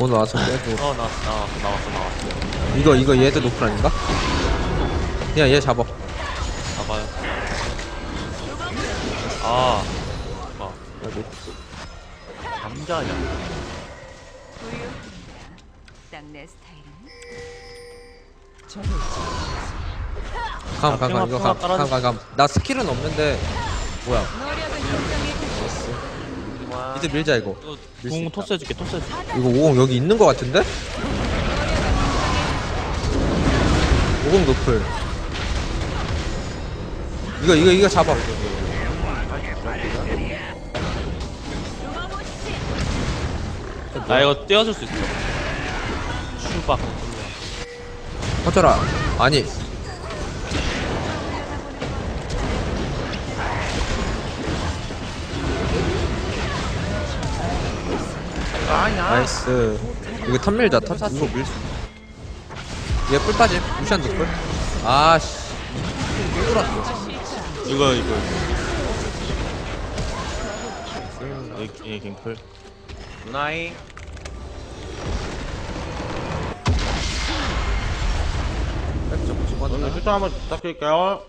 오늘 와서 빼고 어 나왔어 나왔어 나왔어 나왔어. 이거 이거 얘도 노플 아닌가? 그냥 얘 잡아. 잡아요. 아 아, 남자냐? 우유 딱내 스타일은 감. 감 감 이거 평화 감감 감나 스킬은 없는데 뭐야 이제 밀자 이거. 이거 밀수 궁 있다. 토스 해줄게 토스 해줄게. 이거 50 여기 있는 거 같은데? 50 노플. 이거 이거 이거 잡아. 나 이거 떼어줄 수 있어. 슈박 퍼져라. 아니 나이스. 이거 탑 밀자 탑 이거 밀수 얘 뿔 빠짐. 무시한 노플 아씨. 또 돌았어 이거 이거? 얘, 얘 갱플 누나이. 백점 오늘 집어넣나? 추천 한번 부탁드릴게요